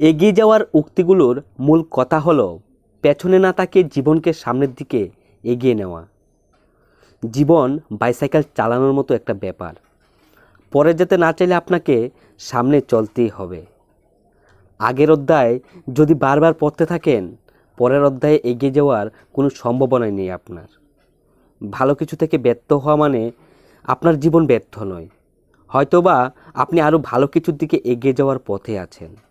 এগিয়ে যাওয়ার উক্তিগুলোর মূল কথা হলো পেছনে না তাকে জীবনকে সামনের দিকে এগিয়ে নেওয়া। জীবন বাইসাইকেল চালানোর মতো একটা ব্যাপার। পরে যেতে না চাইলে আপনাকে সামনে চলতেই হবে। আগের অধ্যায় যদি বারবার পড়তে থাকেন, পরের অধ্যায়ে এগিয়ে যাওয়ার কোনো সম্ভাবনাই নেই আপনার। ভালো কিছু থেকে ব্যর্থ হওয়া মানে আপনার জীবন ব্যর্থ নয়। হয়তোবা আপনি আরও ভালো কিছুর দিকে এগিয়ে যাওয়ার পথে আছেন।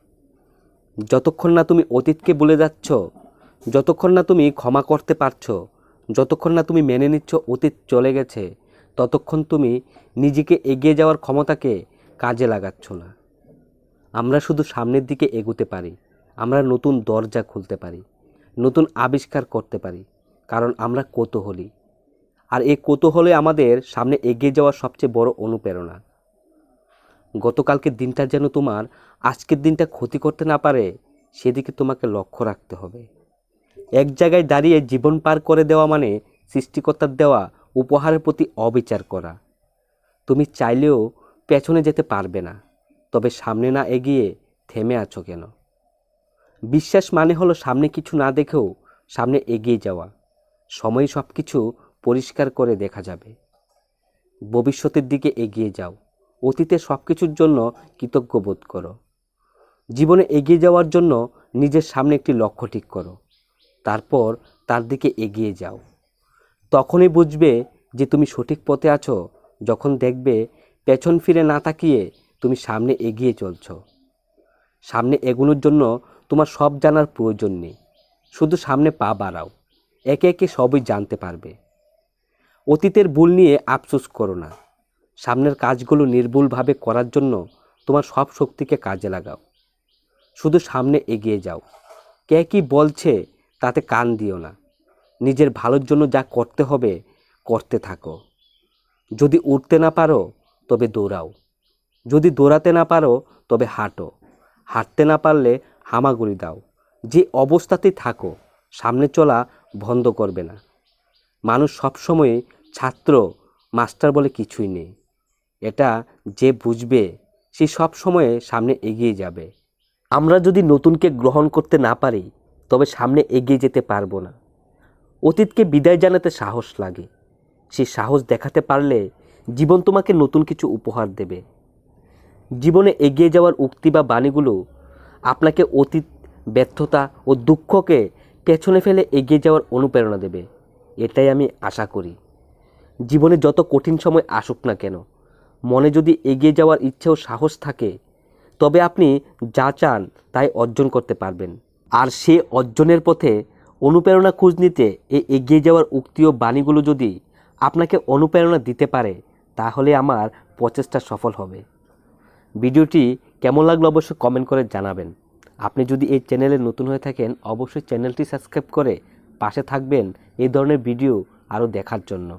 যতক্ষণ না তুমি অতীতকে বলে যাচ্ছ, যতক্ষণ না তুমি ক্ষমা করতে পারছ, যতক্ষণ না তুমি মেনে নিচ্ছ অতীত চলে গেছে, ততক্ষণ তুমি নিজেকে এগিয়ে যাওয়ার ক্ষমতাকে কাজে লাগাচ্ছ না। আমরা শুধু সামনের দিকে এগোতে পারি, আমরা নতুন দরজা খুলতে পারি, নতুন আবিষ্কার করতে পারি, কারণ আমরা কৌতূহলী। আর এই কৌতূহলে আমাদের সামনে এগিয়ে যাওয়ার সবচেয়ে বড় অনুপ্রেরণা। গতকালকের দিনটা যেন তোমার আজকের দিনটা ক্ষতি করতে না পারে, সেদিকে তোমাকে লক্ষ্য রাখতে হবে। এক জায়গায় দাঁড়িয়ে জীবন পার করে দেওয়া মানে সৃষ্টিকর্তার দেওয়া উপহারের প্রতি অবিচার করা। তুমি চাইলেও পেছনে যেতে পারবে না, তবে সামনে না এগিয়ে থেমে আছো কেন? বিশ্বাস মানে হলো সামনে কিছু না দেখেও সামনে এগিয়ে যাওয়া। সময় সব কিছু পরিষ্কার করে দেখা যাবে। ভবিষ্যতের দিকে এগিয়ে যাও। অতীতে সব কিছুর জন্য কৃতজ্ঞ বোধ করো। জীবনে এগিয়ে যাওয়ার জন্য নিজের সামনে একটি লক্ষ্য ঠিক করো। তারপর তার দিকে এগিয়ে যাও। তখনই বুঝবে যে তুমি সঠিক পথে আছো, যখন দেখবে পেছন ফিরে না তাকিয়ে তুমি সামনে এগিয়ে চলছ। সামনে এগোনোর জন্য তোমার সব জানার প্রয়োজন নেই। শুধু সামনে পা বাড়াও। একে একে সবই জানতে পারবে। অতীতের ভুল নিয়ে আফসোস করো না। সামনের কাজগুলো নির্ভুলভাবে করার জন্য তোমার সব শক্তিকে কাজে লাগাও। শুধু সামনে এগিয়ে যাও। কে কি বলছে তাতে কান দিও না। নিজের ভালোর জন্য যা করতে হবে, করতে থাকো। যদি উঠতে না পারো, তবে দৌড়াও। যদি দৌড়াতে না পারো, তবে হাঁটো। হাঁটতে না পারলে হামাগুড়ি দাও। যে অবস্থাতেই থাকো, সামনে চলা বন্ধ করবে না। মানুষ সবসময় ছাত্র, মাস্টার বলে কিছুই নেই। এটা যে বুঝবে, সে সব সময়ে সামনে এগিয়ে যাবে। আমরা যদি নতুনকে গ্রহণ করতে না পারি, তবে সামনে এগিয়ে যেতে পারব না। অতীতকে বিদায় জানাতে সাহস লাগে। সে সাহস দেখাতে পারলে জীবন তোমাকে নতুন কিছু উপহার দেবে। জীবনে এগিয়ে যাওয়ার উক্তি বা বাণীগুলো আপনাকে অতীত, ব্যর্থতা ও দুঃখকে পেছনে ফেলে এগিয়ে যাওয়ার অনুপ্রেরণা দেবে। এটাই আমি আশা করি। জীবনে যত কঠিন সময় আসুক না কেন মনে যদি এগিয়ে যাওয়ার ইচ্ছে ও সাহস থাকে, তবে আপনি যা চান তাই অর্জন করতে পারবেন। আর সে অর্জনের পথে অনুপ্রেরণা খোঁজ নিতে এই এগিয়ে যাওয়ার উক্তি ও বাণীগুলো যদি আপনাকে অনুপ্রেরণা দিতে পারে, তাহলে আমার প্রচেষ্টা সফল হবে। ভিডিওটি কেমন লাগল অবশ্যই কমেন্ট করে জানাবেন। আপনি যদি এই চ্যানেলে নতুন হয়ে থাকেন, অবশ্যই চ্যানেলটি সাবস্ক্রাইব করে পাশে থাকবেন এই ধরনের ভিডিও আরও দেখার জন্য।